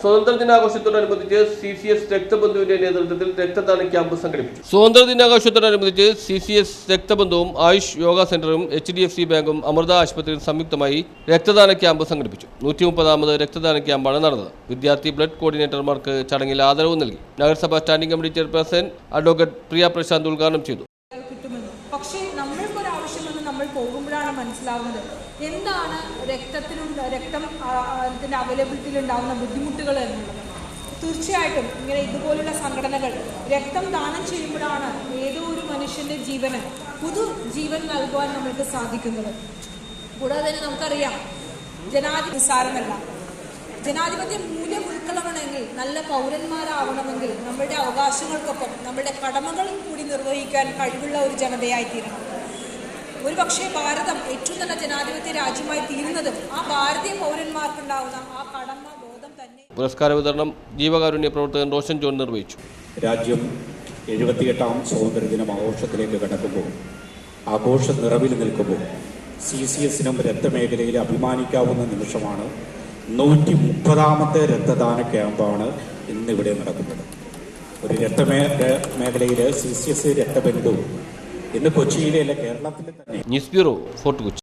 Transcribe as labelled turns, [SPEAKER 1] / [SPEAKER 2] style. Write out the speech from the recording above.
[SPEAKER 1] സ്വാതന്ത്ര്യ ദിനാഘോഷത്തോടനുബന്ധിച്ച് C C S രക്തബന്ധുവിന്റെ നേതൃത്വത്തിൽ രക്തദാന ക്യാമ്പ് സംഘടിപ്പിച്ചു. സ്വാതന്ത്ര്യ ദിനാഘോഷത്തോടനുബന്ധിച്ച് സി സി എസ് രക്തബന്ധവും ആയുഷ് യോഗ സെന്ററും എച്ച് ഡി എഫ് സി ബാങ്കും അമൃത ആശുപത്രിയും സംയുക്തമായി രക്തദാന ക്യാമ്പ് സംഘടിപ്പിച്ചു. നൂറ്റി മുപ്പതാമത് രക്തദാന ക്യാമ്പാണ് നടന്നത്. വിദ്യാർത്ഥി ബ്ലഡ് കോർഡിനേറ്റർമാർക്ക് ചടങ്ങിൽ ആദരവ് നൽകി. നഗരസഭാ standing committee chairperson advocate Priya Prashanth ഉദ്ഘാടനം ചെയ്തു.
[SPEAKER 2] പക്ഷേ നമ്മൾക്കൊരാവശ്യമെന്ന് നമ്മൾ പോകുമ്പോഴാണ് മനസ്സിലാവുന്നത്. എന്താണ് രക്തത്തിനുണ്ട് രക്തം അതിന്റെ അവൈലബിലിറ്റിയിൽ ഉണ്ടാകുന്ന ബുദ്ധിമുട്ടുകൾ എന്നുള്ളത്? തീർച്ചയായിട്ടും ഇങ്ങനെ ഇതുപോലുള്ള സംഘടനകൾ രക്തം ദാനം ചെയ്യുമ്പോഴാണ് ഏതോ ഒരു മനുഷ്യന്റെ ജീവന് പുതു ജീവൻ നൽകുവാൻ നമ്മൾക്ക് സാധിക്കുന്നത്. കൂടാതെ തന്നെ നമുക്കറിയാം ജനാധിപത്യ നിസ്സാരമല്ല. ജനാധിപത്യ മൂല്യം ഉൾക്കൊള്ളണമെങ്കിൽ നല്ല പൗരന്മാരാവണമെങ്കിൽ നമ്മളുടെ അവകാശങ്ങൾക്കൊപ്പം നമ്മുടെ കടമകൾ കൂടി നിർവഹിക്കാൻ കഴിവുള്ള ഒരു ജനതയായി തീരണം ഒരു പക്ഷേ ഭാരതം ഏറ്റവും നല്ല ജനാധിപത്യ രാജ്യമായി തീരുന്നതും ആ ഭാരതീയ പൗരന്മാർക്കുണ്ടാവുന്ന ആ കടമ ബോധം തന്നെ.
[SPEAKER 1] പുരസ്കാര വിതരണം ജീവകാരുണ്യ പ്രവർത്തകൻ റോഷൻ ജോൺ നിർവഹിച്ചു.
[SPEAKER 3] രാജ്യം എഴുപത്തിയെട്ടാം സ്വാതന്ത്ര്യദിനം ആഘോഷത്തിലേക്ക് കടക്കുമ്പോൾ ആഘോഷ നിറവിൽ നിൽക്കുമ്പോൾ സി സി എസിനും രക്തമേഖലയിൽ അഭിമാനിക്കാവുന്ന നിമിഷമാണ് നൂറ്റി മുപ്പതാമത്തെ രക്തദാന ക്യാമ്പാണ് ഇന്നിവിടെ നടക്കുന്നത്. ഒരു രക്തമേ മേഖലയിൽ സി സി എസ് രക്തബന്ധു ഇന്ന് കൊച്ചിയിലെ അല്ല കേരളത്തിലെ തന്നെ.
[SPEAKER 1] News bureau Fort Kochi.